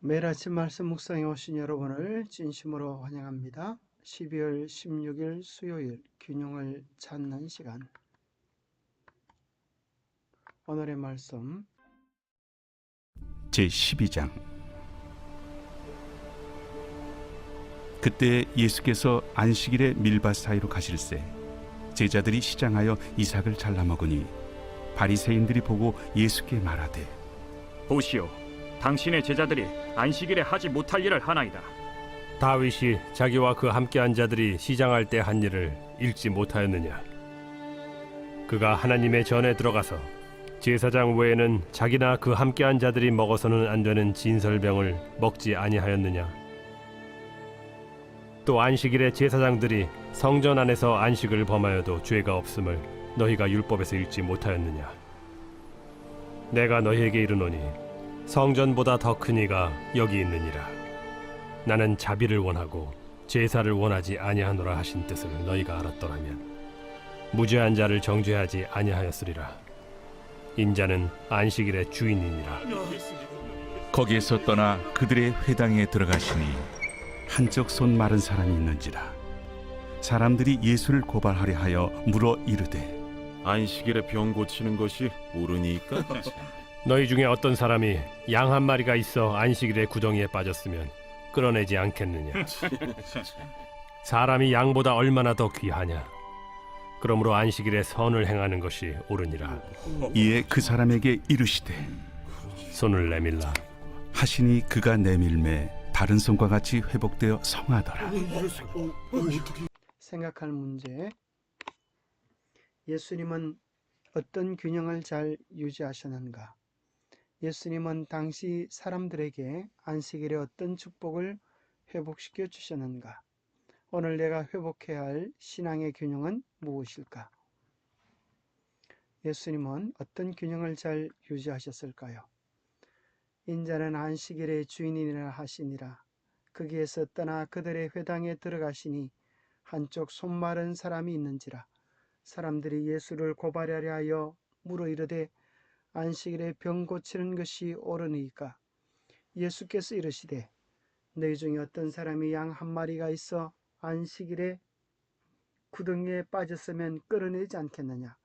매일 아침 말씀 묵상에 오신 여러분을 진심으로 환영합니다. 12월 16일 수요일 균형을 찾는 시간. 오늘의 말씀 제 12장 그때 예수께서 안식일에 밀밭 사이로 가실새 제자들이 시장하여 이삭을 잘라 먹으니 바리새인들이 보고 예수께 말하되 보시오, 당신의 제자들이 안식일에 하지 못할 일을 하나이다. 다윗이 자기와 그 함께한 자들이 시장할 때 한 일을 읽지 못하였느냐? 그가 하나님의 전에 들어가서 제사장 외에는 자기나 그 함께한 자들이 먹어서는 안 되는 진설병을 먹지 아니하였느냐? 또 안식일에 제사장들이 성전 안에서 안식을 범하여도 죄가 없음을 너희가 율법에서 읽지 못하였느냐? 내가 너희에게 이르노니 성전보다 더 큰 이가 여기 있느니라. 나는 자비를 원하고 제사를 원하지 아니하노라 하신 뜻을 너희가 알았더라면 무죄한 자를 정죄하지 아니하였으리라. 인자는 안식일의 주인이니라. 거기에서 떠나 그들의 회당에 들어가시니 한쪽 손 마른 사람이 있는지라 사람들이 예수를 고발하려 하여 물어 이르되 안식일에 병 고치는 것이 옳으니까 너희 중에 어떤 사람이 양 한 마리가 있어 안식일에 구덩이에 빠졌으면 끌어내지 않겠느냐? 사람이 양보다 얼마나 더 귀하냐? 그러므로 안식일에 선을 행하는 것이 옳으니라. 이에 그 사람에게 이르시되 손을 내밀라. 하시니 그가 내밀매 다른 손과 같이 회복되어 성하더라 생각할 문제 예수님은 어떤 균형을 잘 유지하셨는가? 예수님은 당시 사람들에게 안식일에 어떤 축복을 회복시켜 주셨는가? 오늘 내가 회복해야 할 신앙의 균형은 무엇일까? 예수님은 어떤 균형을 잘 유지하셨을까요? 인자는 안식일의 주인이라 하시니라. 거기에서 떠나 그들의 회당에 들어가시니 한쪽 손 마른 사람이 있는지라. 사람들이 예수를 고발하려 하여 물어 이르되 안식일에 병 고치는 것이 옳으니까. 예수께서 이르시되 너희 중에 어떤 사람이 양 한 마리가 있어 안식일에 구덩이에 빠졌으면 끌어내지 않겠느냐?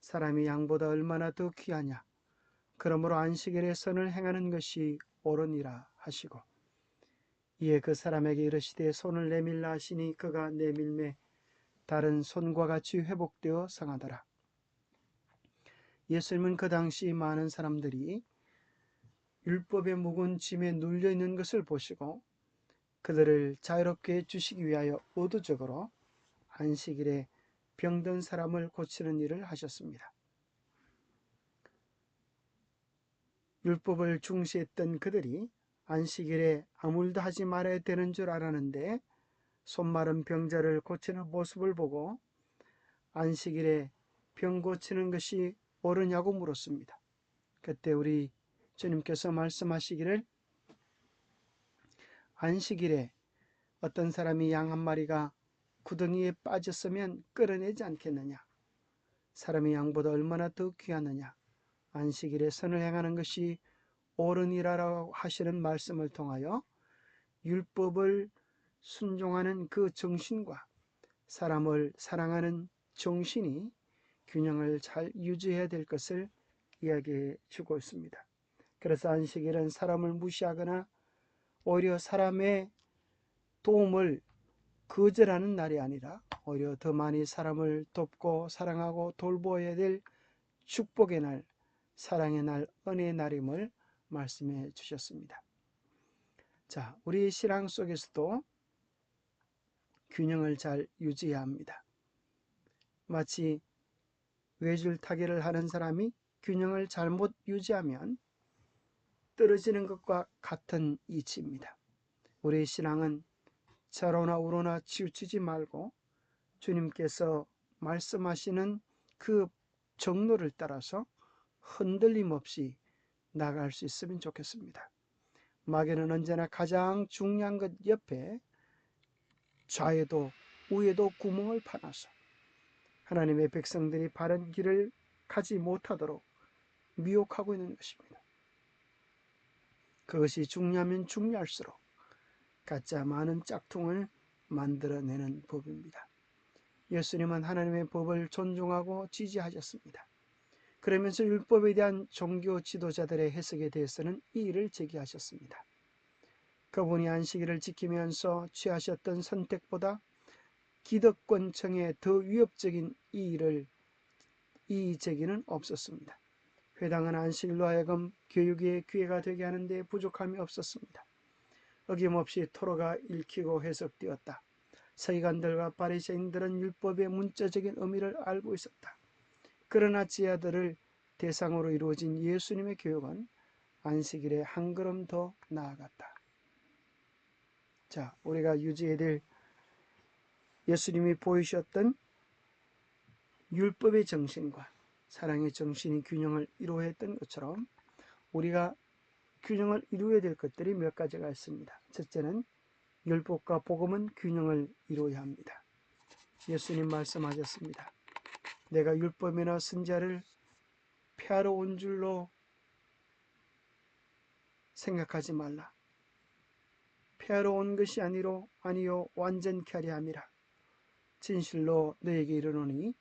사람이 양보다 얼마나 더 귀하냐? 그러므로 안식일에 선을 행하는 것이 옳으니라 하시고. 이에 그 사람에게 이르시되 손을 내밀라 하시니 그가 내밀매 다른 손과 같이 회복되어 성하더라. 예수님은 그 당시 많은 사람들이 율법의 묵은 짐에 눌려 있는 것을 보시고 그들을 자유롭게 해주시기 위하여 의도적으로 안식일에 병든 사람을 고치는 일을 하셨습니다. 율법을 중시했던 그들이 안식일에 아무 일도 하지 말아야 되는 줄 알았는데 손마른 병자를 고치는 모습을 보고 안식일에 병 고치는 것이 옳으냐고 물었습니다. 그때 우리 주님께서 말씀하시기를 안식일에 어떤 사람이 양 한 마리가 구덩이에 빠졌으면 끌어내지 않겠느냐. 사람이 양보다 얼마나 더 귀하느냐. 안식일에 선을 행하는 것이 옳으니라라고 하시는 말씀을 통하여 율법을 순종하는 그 정신과 사람을 사랑하는 정신이 균형을 잘 유지해야 될 것을 이야기해 주고 있습니다. 그래서 안식일은 사람을 무시하거나 오히려 사람의 도움을 거절하는 날이 아니라 오히려 더 많이 사람을 돕고 사랑하고 돌보아야 될 축복의 날, 사랑의 날, 은혜의 날임을 말씀해 주셨습니다. 자, 우리 신앙 속에서도 균형을 잘 유지해야 합니다. 마치 외줄 타기를 하는 사람이 균형을 잘못 유지하면 떨어지는 것과 같은 이치입니다. 우리 신앙은 저로나 우로나 치우치지 말고 주님께서 말씀하시는 그 정로를 따라서 흔들림 없이 나갈 수 있으면 좋겠습니다. 마귀는 언제나 가장 중요한 것 옆에 좌에도 우에도 구멍을 파놔서 하나님의 백성들이 바른 길을 가지 못하도록 미혹하고 있는 것입니다. 그것이 중요하면 중요할수록 가짜 많은 짝퉁을 만들어내는 법입니다. 예수님은 하나님의 법을 존중하고 지지하셨습니다. 그러면서 율법에 대한 종교 지도자들의 해석에 대해서는 이의를 제기하셨습니다. 그분이 안식일을 지키면서 취하셨던 선택보다 기득권층의 더 위협적인 이의를 이의 제기는 없었습니다. 회당은 안식일로 하여금 교육의 기회가 되게 하는데 부족함이 없었습니다. 어김없이 토로가 읽히고 해석되었다. 서기관들과 바리새인들은 율법의 문자적인 의미를 알고 있었다. 그러나 지하들을 대상으로 이루어진 예수님의 교육은 안식일에 한 걸음 더 나아갔다. 자, 우리가 유지해야 될 예수님이 보이셨던 율법의 정신과 사랑의 정신이 균형을 이루어했던 것처럼 우리가 균형을 이루어야 될 것들이 몇 가지가 있습니다. 첫째는 율법과 복음은 균형을 이루어야 합니다. 예수님 말씀하셨습니다. 내가 율법이나 선자를 폐하러 온 줄로 생각하지 말라. 폐하러 온 것이 아니로 아니요 완전케 하려 함이라. 진실로 너에게 이르노니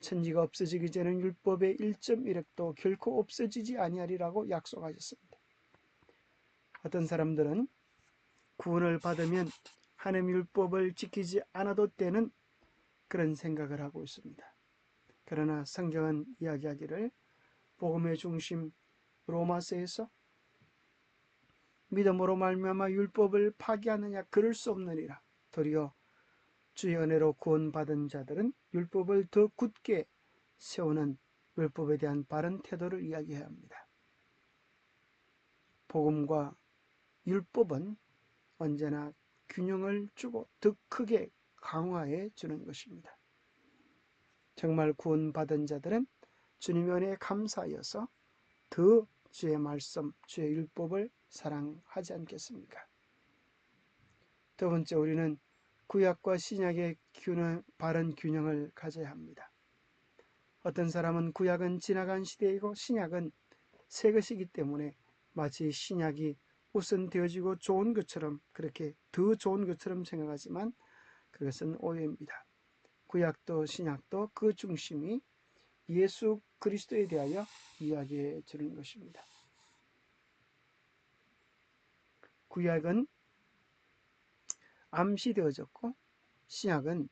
천지가 없어지기 전에 율법의 1.1획도 결코 없어지지 아니하리라고 약속하셨습니다. 어떤 사람들은 구원을 받으면 하나님 율법을 지키지 않아도 되는 그런 생각을 하고 있습니다. 그러나 성경은 이야기하기를 복음의 중심 로마서에서 믿음으로 말미암아 율법을 파기하느냐 그럴 수 없느니라. 도리어 주의 은혜로 구원받은 자들은 율법을 더 굳게 세우는 율법에 대한 바른 태도를 이야기해야 합니다. 복음과 율법은 언제나 균형을 주고 더 크게 강화해 주는 것입니다. 정말 구원받은 자들은 주님의 은혜에 감사하여서 더 주의 말씀, 주의 율법을 사랑하지 않겠습니까? 두 번째 우리는 구약과 신약의 균형, 바른 균형을 가져야 합니다. 어떤 사람은 구약은 지나간 시대이고 신약은 새 것이기 때문에 마치 신약이 우선되어지고 좋은 것처럼 그렇게 더 좋은 것처럼 생각하지만 그것은 오해입니다. 구약도 신약도 그 중심이 예수 그리스도에 대하여 이야기해 주는 것입니다. 구약은 암시되어졌고 신약은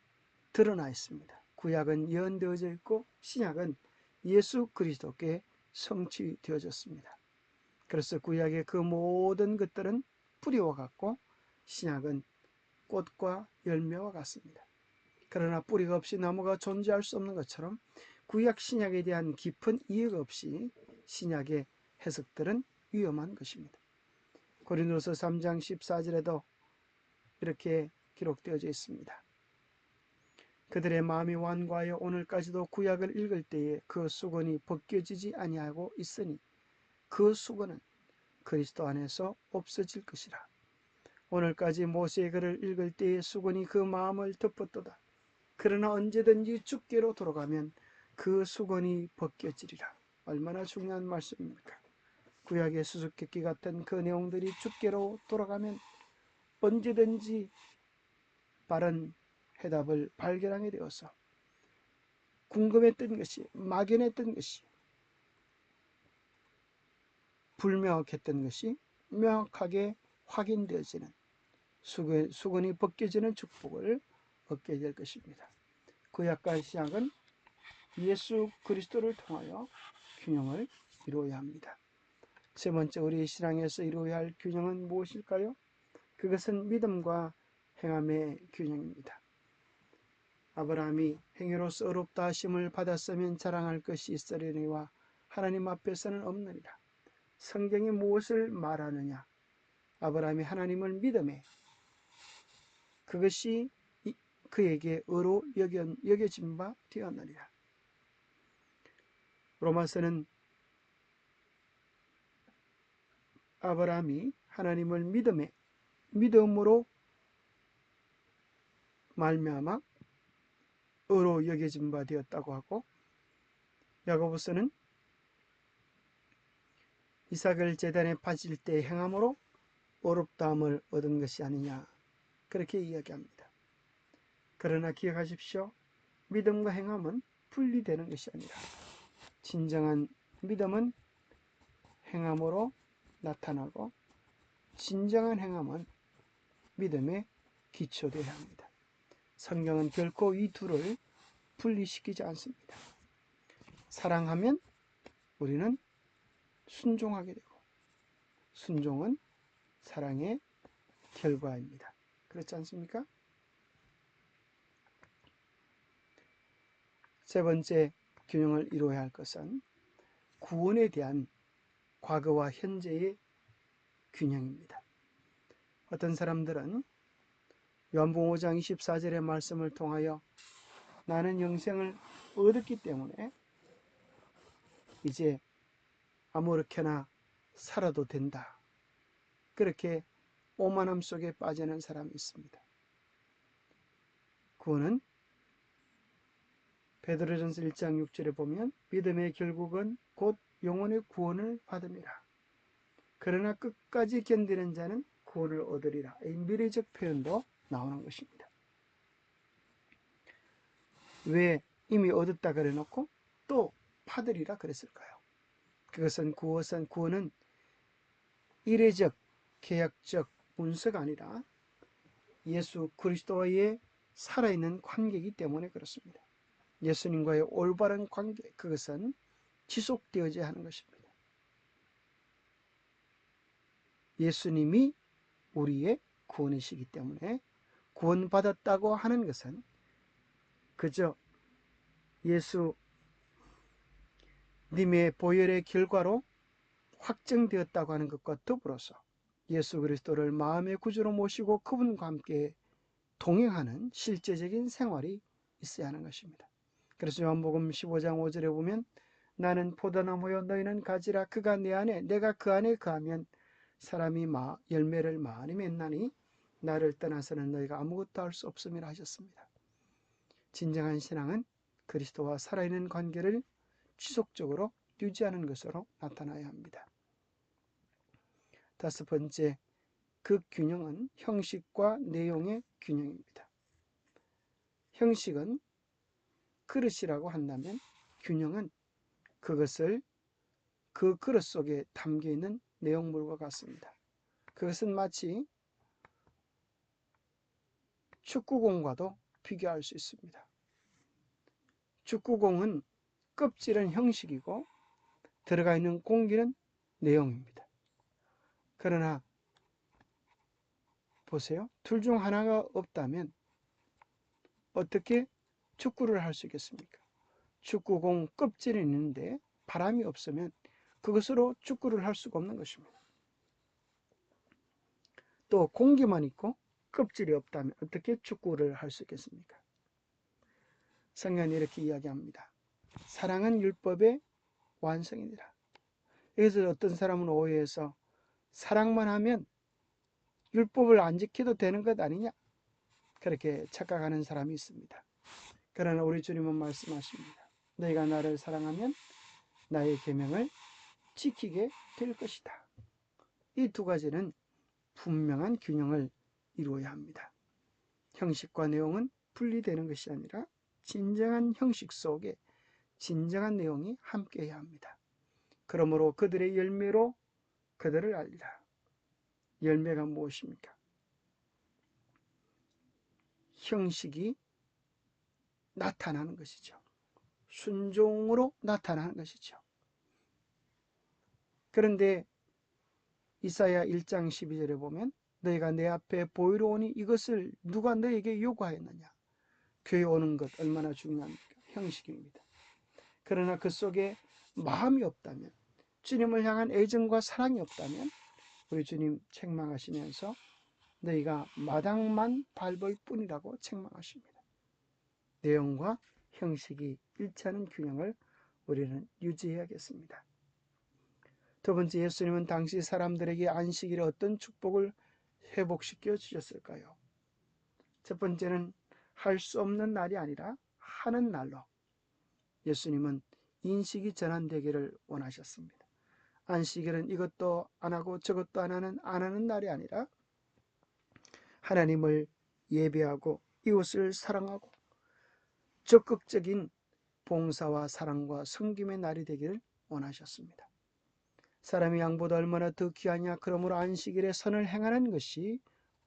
드러나 있습니다. 구약은 예언되어져 있고 신약은 예수 그리스도께 성취되어졌습니다. 그래서 구약의 그 모든 것들은 뿌리와 같고 신약은 꽃과 열매와 같습니다. 그러나 뿌리가 없이 나무가 존재할 수 없는 것처럼 구약 신약에 대한 깊은 이해가 없이 신약의 해석들은 위험한 것입니다. 고린도서 3장 14절에도 이렇게 기록되어져 있습니다. 그들의 마음이 완고하여 오늘까지도 구약을 읽을 때에 그 수건이 벗겨지지 아니하고 있으니 그 수건은 그리스도 안에서 없어질 것이라. 오늘까지 모세의 글을 읽을 때에 수건이 그 마음을 덮었도다. 그러나 언제든지 죽게로 돌아가면 그 수건이 벗겨지리라. 얼마나 중요한 말씀입니까? 구약의 수수께끼 같은 그 내용들이 죽게로 돌아가면 언제든지 바른 해답을 발견하게 되어서 궁금했던 것이 막연했던 것이 불명확했던 것이 명확하게 확인되어지는 수건, 수건이 벗겨지는 축복을 얻게 될 것입니다. 구약과 신약은 예수 그리스도를 통하여 균형을 이루어야 합니다. 세 번째 우리 신앙에서 이루어야 할 균형은 무엇일까요? 그것은 믿음과 행함의 균형입니다. 아브라함이 행위로서 어렵다 하심을 받았으면 자랑할 것이 있으려니와 하나님 앞에서는 없느니라. 성경이 무엇을 말하느냐? 아브라함이 하나님을 믿음에 그것이 그에게 의로 여겨, 여겨진 바 되었느니라. 로마서는 아브라함이 하나님을 믿음에 믿음으로 말미암아 의로 여겨진 바 되었다고 하고 야고보서는 이삭을 제단에 바칠 때 행함으로 어렵다함을 얻은 것이 아니냐 그렇게 이야기합니다. 그러나 기억하십시오. 믿음과 행함은 분리되는 것이 아니라 진정한 믿음은 행함으로 나타나고 진정한 행함은 믿음에 기초되어야 합니다. 성경은 결코 이 둘을 분리시키지 않습니다. 사랑하면 우리는 순종하게 되고 순종은 사랑의 결과입니다. 그렇지 않습니까? 세 번째 균형을 이루어야 할 것은 구원에 대한 과거와 현재의 균형입니다. 어떤 사람들은 요한복음 5장 24절의 말씀을 통하여 나는 영생을 얻었기 때문에 이제 아무렇게나 살아도 된다. 그렇게 오만함 속에 빠지는 사람이 있습니다. 구원은 베드로전서 1장 6절에 보면 믿음의 결국은 곧 영혼의 구원을 받음이라. 그러나 끝까지 견디는 자는 구원을 얻으리라. 이 미래적 표현도 나오는 것입니다. 왜 이미 얻었다 그래 놓고 또 받으리라 그랬을까요? 그것은 구원은 구원은 이례적 계약적 문서가 아니라 예수 그리스도와의 살아있는 관계이기 때문에 그렇습니다. 예수님과의 올바른 관계 그것은 지속되어져야 하는 것입니다. 예수님이 우리의 구원이시기 때문에 구원받았다고 하는 것은 그저 예수 님의 보혈의 결과로 확정되었다고 하는 것과 더불어서 예수 그리스도를 마음의 구주로 모시고 그분과 함께 동행하는 실제적인 생활이 있어야 하는 것입니다. 그래서 요한복음 15장 5절에 보면 나는 포도나무요 너희는 가지라 그가 내 안에 내가 그 안에 거하면 사람이 마, 열매를 많이 맺나니 나를 떠나서는 너희가 아무것도 할 수 없음이라 하셨습니다. 진정한 신앙은 그리스도와 살아있는 관계를 지속적으로 유지하는 것으로 나타나야 합니다. 다섯 번째, 그 균형은 형식과 내용의 균형입니다. 형식은 그릇이라고 한다면 균형은 그것을 그 그릇 속에 담겨 있는 내용물과 같습니다. 그것은 마치 축구공과도 비교할 수 있습니다. 축구공은 껍질은 형식이고 들어가 있는 공기는 내용입니다. 그러나 보세요. 둘 중 하나가 없다면 어떻게 축구를 할 수 있겠습니까? 축구공 껍질이 있는데 바람이 없으면 그것으로 축구를 할 수가 없는 것입니다. 또 공기만 있고 껍질이 없다면 어떻게 축구를 할 수 있겠습니까? 성경이 이렇게 이야기합니다. 사랑은 율법의 완성이니라. 여기서 어떤 사람은 오해해서 사랑만 하면 율법을 안 지켜도 되는 것 아니냐? 그렇게 착각하는 사람이 있습니다. 그러나 우리 주님은 말씀하십니다. 너희가 나를 사랑하면 나의 계명을 지키게 될 것이다. 이 두 가지는 분명한 균형을 이루어야 합니다. 형식과 내용은 분리되는 것이 아니라 진정한 형식 속에 진정한 내용이 함께해야 합니다. 그러므로 그들의 열매로 그들을 알리라. 열매가 무엇입니까? 형식이 나타나는 것이죠. 순종으로 나타나는 것이죠. 그런데 이사야 1장 12절에 보면 너희가 내 앞에 보이러 오니 이것을 누가 너에게 요구하였느냐? 교회 오는 것 얼마나 중요합니까? 형식입니다. 그러나 그 속에 마음이 없다면 주님을 향한 애정과 사랑이 없다면 우리 주님 책망하시면서 너희가 마당만 밟을 뿐이라고 책망하십니다. 내용과 형식이 일치하는 균형을 우리는 유지해야겠습니다. 두 번째 예수님은 당시 사람들에게 안식일에 어떤 축복을 회복시켜 주셨을까요? 첫 번째는 할 수 없는 날이 아니라 하는 날로 예수님은 인식이 전환되기를 원하셨습니다. 안식일은 이것도 안 하고 저것도 안 하는 안 하는 날이 아니라 하나님을 예배하고 이웃을 사랑하고 적극적인 봉사와 사랑과 섬김의 날이 되기를 원하셨습니다. 사람이 양보다 얼마나 더 귀하냐 그러므로 안식일에 선을 행하는 것이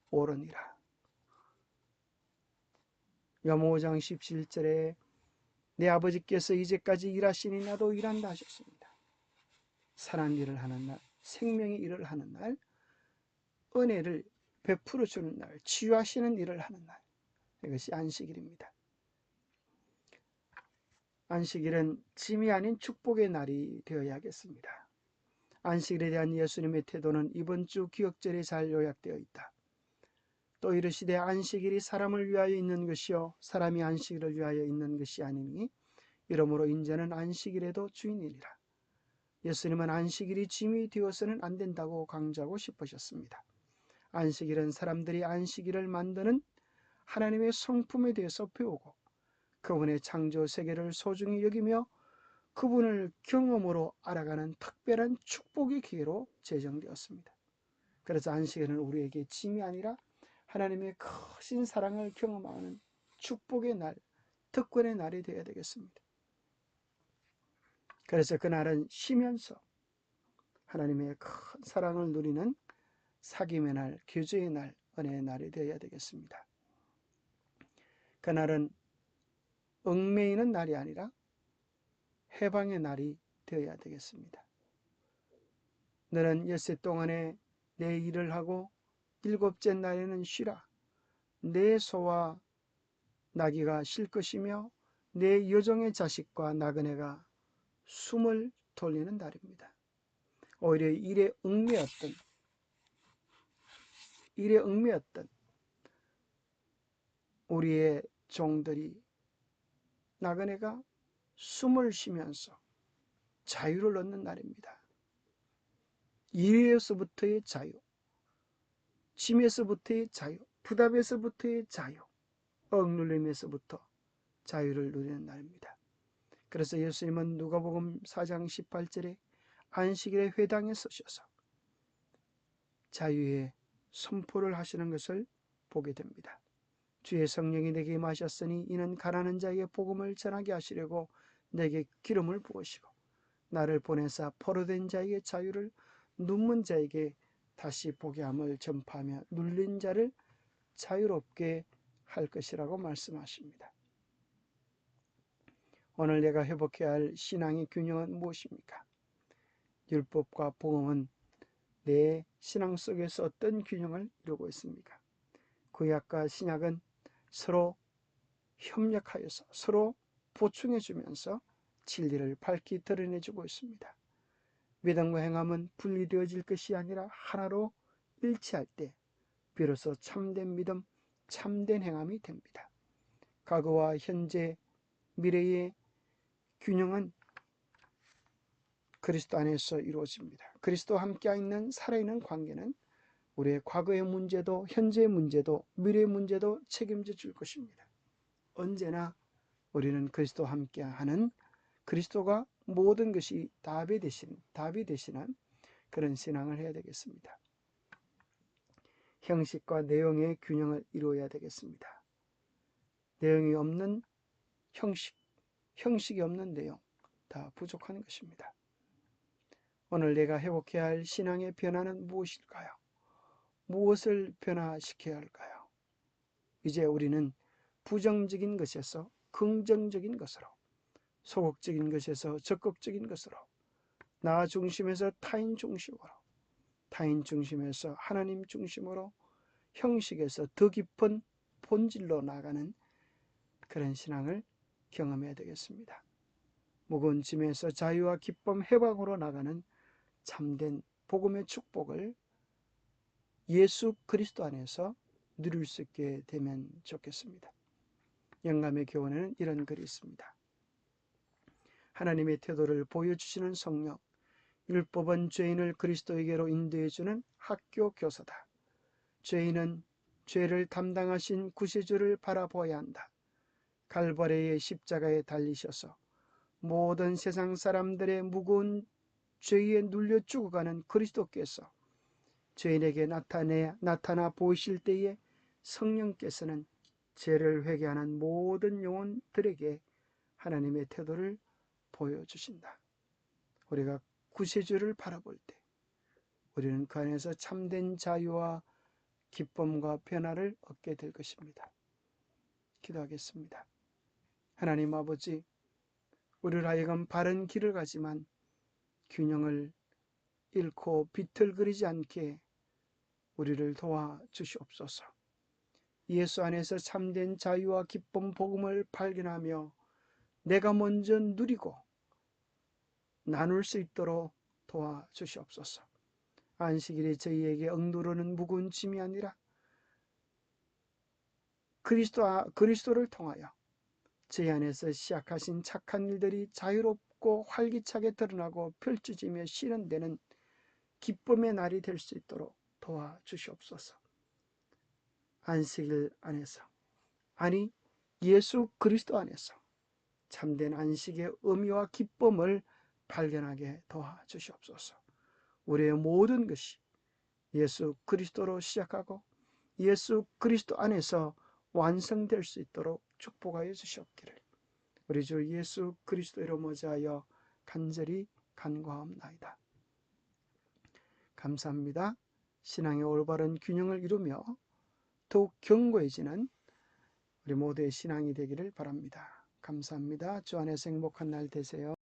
옳으니라. 여모 5장 17절에 내 아버지께서 이제까지 일하시니 나도 일한다 하셨습니다. 선한 일을 하는 날, 생명의 일을 하는 날, 은혜를 베풀어 주는 날, 치유하시는 일을 하는 날. 이것이 안식일입니다. 안식일은 짐이 아닌 축복의 날이 되어야겠습니다. 안식일에 대한 예수님의 태도는 이번 주 기억절에 잘 요약되어 있다. 또 이르시되 안식일이 사람을 위하여 있는 것이요 사람이 안식일을 위하여 있는 것이 아니니 이러므로 인자는 안식일에도 주인이니라. 예수님은 안식일이 짐이 되어서는 안 된다고 강조하고 싶으셨습니다. 안식일은 사람들이 안식일을 만드는 하나님의 성품에 대해서 배우고 그분의 창조 세계를 소중히 여기며 그분을 경험으로 알아가는 특별한 축복의 기회로 제정되었습니다. 그래서 안식일은 우리에게 짐이 아니라 하나님의 크신 사랑을 경험하는 축복의 날, 특권의 날이 되어야 되겠습니다. 그래서 그날은 쉬면서 하나님의 큰 사랑을 누리는 사귐의 날, 교제의 날, 은혜의 날이 되어야 되겠습니다. 그날은 얽매이는 날이 아니라 해방의 날이 되어야 되겠습니다. 너는 엿새 동안에 내 일을 하고 일곱째 날에는 쉬라. 내 소와 나귀가 쉴 것이며 내 여종의 자식과 나그네가 숨을 돌리는 날입니다. 오히려 일에 얽매였던 일에 얽매였던 우리의 종들이 나그네가 숨을 쉬면서 자유를 얻는 날입니다. 일에서부터의 자유, 짐에서부터의 자유, 부담에서부터의 자유, 억눌림에서부터 자유를 누리는 날입니다. 그래서 예수님은 누가복음 4장 18절에 안식일의 회당에 서셔서 자유의 선포를 하시는 것을 보게 됩니다. 주의 성령이 내게 임하셨으니 이는 가난한 자에게 복음을 전하게 하시려고 내게 기름을 부으시고 나를 보내사 포로된 자에게 자유를 눈먼 자에게 다시 보게 함을 전파하며 눌린 자를 자유롭게 할 것이라고 말씀하십니다. 오늘 내가 회복해야 할 신앙의 균형은 무엇입니까? 율법과 복음은 내 신앙 속에서 어떤 균형을 이루고 있습니까? 구약과 신약은 서로 협력하여서 서로 보충해 주면서 진리를 밝히 드러내 주고 있습니다. 믿음과 행함은 분리되어질 것이 아니라 하나로 일치할 때 비로소 참된 믿음, 참된 행함이 됩니다. 과거와 현재, 미래의 균형은 그리스도 안에서 이루어집니다. 그리스도와 함께 있는 살아있는 관계는 우리의 과거의 문제도 현재의 문제도 미래의 문제도 책임져 줄 것입니다. 언제나 우리는 그리스도와 함께하는 그리스도가 모든 것이 답이 되신 답이 되시는 그런 신앙을 해야 되겠습니다. 형식과 내용의 균형을 이루어야 되겠습니다. 내용이 없는 형식, 형식이 없는 내용 다 부족한 것입니다. 오늘 내가 회복해야 할 신앙의 변화는 무엇일까요? 무엇을 변화시켜야 할까요? 이제 우리는 부정적인 것에서 긍정적인 것으로, 소극적인 것에서 적극적인 것으로, 나 중심에서 타인 중심으로, 타인 중심에서 하나님 중심으로, 형식에서 더 깊은 본질로 나가는 그런 신앙을 경험해야 되겠습니다. 무거운 짐에서 자유와 기쁨, 해방으로 나가는 참된 복음의 축복을 예수 그리스도 안에서 누릴 수 있게 되면 좋겠습니다. 영감의 교훈에는 이런 글이 있습니다. 하나님의 태도를 보여주시는 성령, 율법은 죄인을 그리스도에게로 인도해주는 학교 교사다. 죄인은 죄를 담당하신 구세주를 바라보아야 한다. 갈바레의 십자가에 달리셔서 모든 세상 사람들의 무거운 죄에 눌려 죽어가는 그리스도께서 죄인에게 나타내 나타나 보이실 때에 성령께서는 죄를 회개하는 모든 영혼들에게 하나님의 태도를 보여주신다. 우리가 구세주를 바라볼 때 우리는 그 안에서 참된 자유와 기쁨과 변화를 얻게 될 것입니다. 기도하겠습니다. 하나님 아버지, 우리를 하여금 바른 길을 가지만 균형을 잃고 비틀거리지 않게 우리를 도와 주시옵소서. 예수 안에서 참된 자유와 기쁨 복음을 발견하며 내가 먼저 누리고 나눌 수 있도록 도와 주시옵소서. 안식일이 저희에게 억누르는 무거운 짐이 아니라 그리스도 그리스도를 통하여 저희 안에서 시작하신 착한 일들이 자유롭고 활기차게 드러나고 펼쳐지며 실현되는 기쁨의 날이 될 수 있도록 도와 주시옵소서. 안식일 안에서 아니 예수 그리스도 안에서 참된 안식의 의미와 기쁨을 발견하게 도와 주시옵소서. 우리의 모든 것이 예수 그리스도로 시작하고 예수 그리스도 안에서 완성될 수 있도록 축복하여 주시옵기를 우리 주 예수 그리스도 이름 모자하여 간절히 간구하옵나이다. 감사합니다. 신앙의 올바른 균형을 이루며 더욱 견고해지는 우리 모두의 신앙이 되기를 바랍니다. 감사합니다. 주 안에서 행복한 날 되세요.